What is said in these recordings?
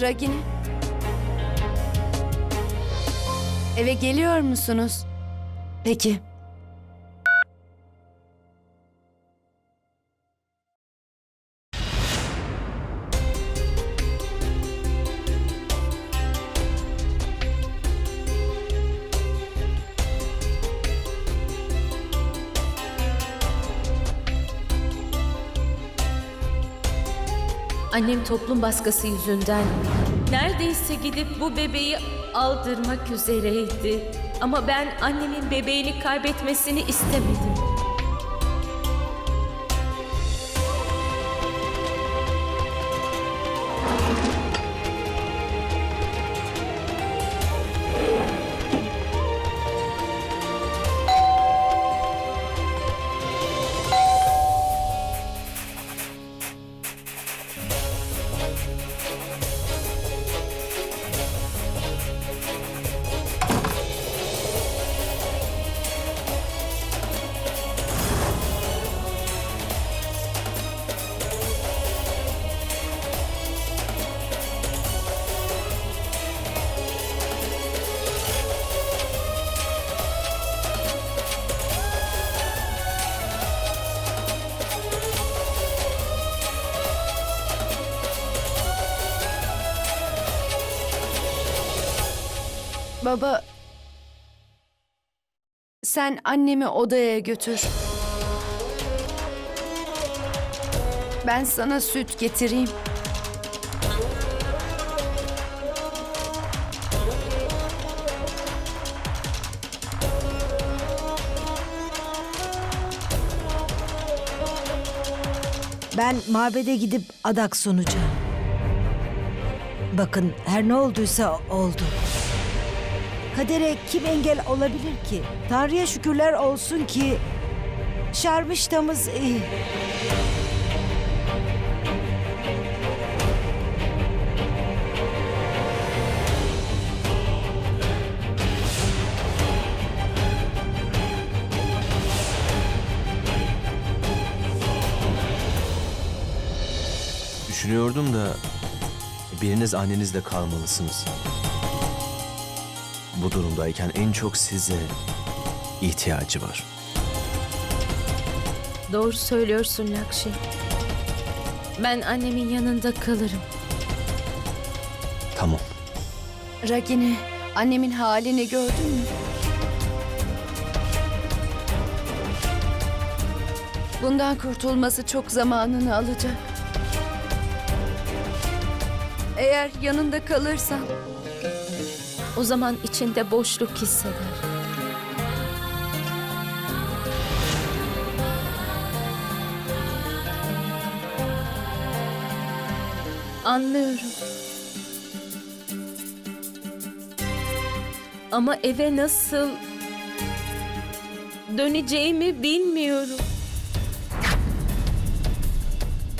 Ragini. Eve geliyor musunuz? Peki. Annem toplum baskısı yüzünden neredeyse gidip bu bebeği aldırmak üzereydi. Ama ben annemin bebeğini kaybetmesini istemedim. Baba. Sen annemi odaya götür. Ben sana süt getireyim. Ben mabede gidip adak sunacağım. Bakın her ne olduysa oldu. Kadere kim engel olabilir ki? Tanrı'ya şükürler olsun ki şarmıştamız iyi. Düşünüyordum da biriniz annenizle kalmalısınız. Bu durumdayken en çok size ihtiyacı var. Doğru söylüyorsun Lakşi. Ben annemin yanında kalırım. Tamam. Ragini, annemin halini gördün mü? Bundan kurtulması çok zamanını alacak. Eğer yanında kalırsan O zaman içinde boşluk hisseder. Anlıyorum. Ama eve nasıl döneceğimi bilmiyorum.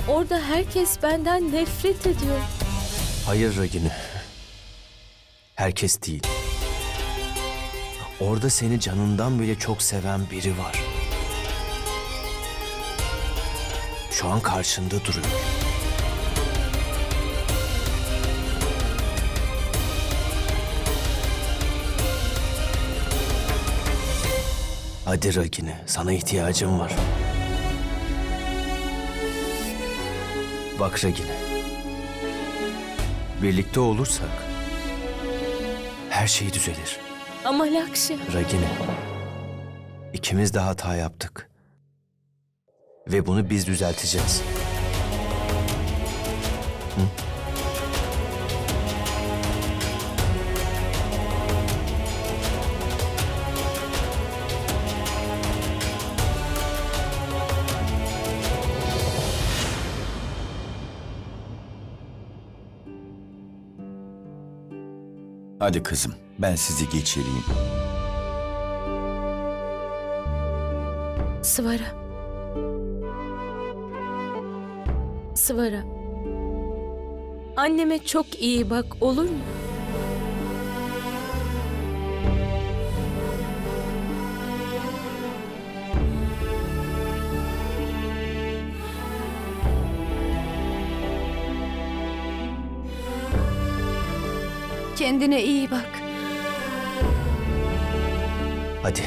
Orada herkes benden nefret ediyor. Hayır Ragini. Herkes değil. Orada seni canından bile çok seven biri var. Şu an karşında duruyor. Hadi Ragini, sana ihtiyacım var. Bak Ragini. Birlikte olursak her şey düzelir. Ama Lakşi... Ragini. ikimiz de hata yaptık. Ve bunu biz düzelteceğiz. Hadi kızım, ben sizi geçireyim. Sıvara. Sıvara. Anneme çok iyi bak olur mu? Kendine iyi bak. Hadi.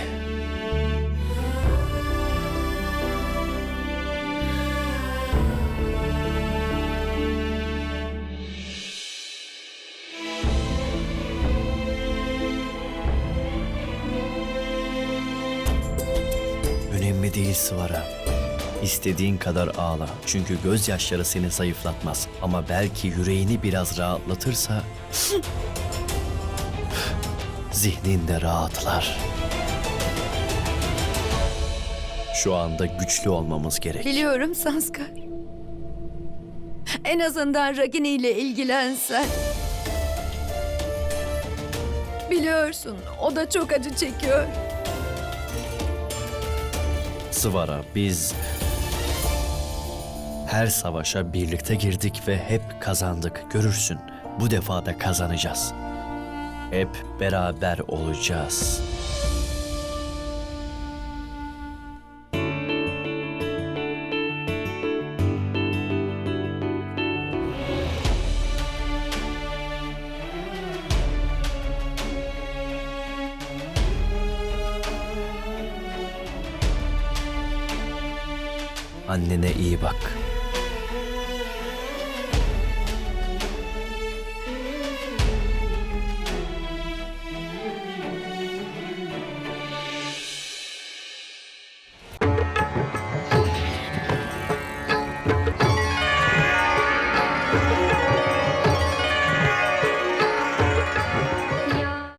Önemli değil Sıvara. İstediğin kadar ağla. Çünkü gözyaşları seni zayıflatmaz. Ama belki yüreğini biraz rahatlatırsa... zihnin de rahatlar. Şu anda güçlü olmamız gerek. Biliyorum Sanskar. En azından Ragini ile ilgilensen. Biliyorsun o da çok acı çekiyor. Sıvara biz her savaşa birlikte girdik ve hep kazandık. Görürsün. Bu defa da kazanacağız. Hep beraber olacağız. Annene iyi bak.